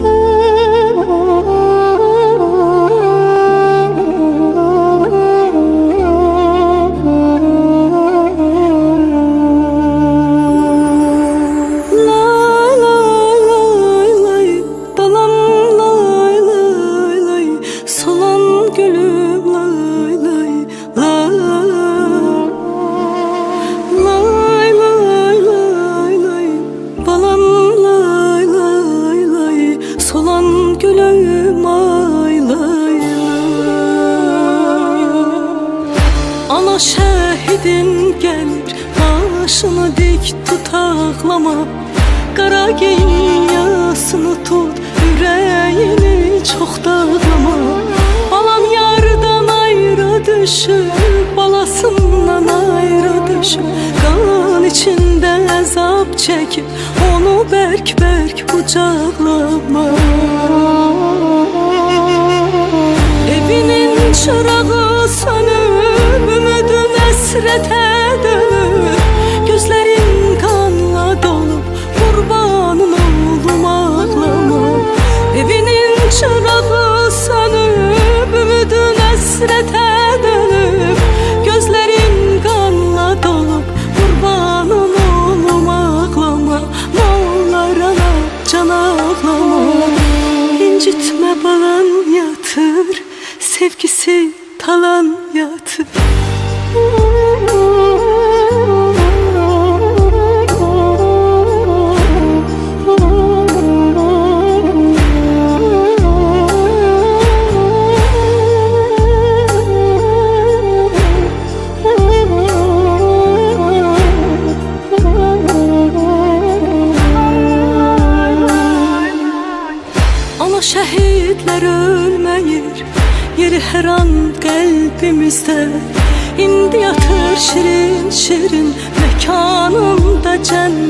Oh. Ana şehidin gelir Başını dik tut ağlama. Kara giyin yasını tut Yüreğini çok dağlama. Balam yardan ayrı düşüp Balasından ayrı düşüp Kan içinde azap çekip Onu berk kucaklama Evinin can ağlama. İncitme balan yatır Sevgisi talan yatır Şehitler ölmeyir. Yeri her an kalbimizde. İndi yatır şirin şirin Mekanında cennetinde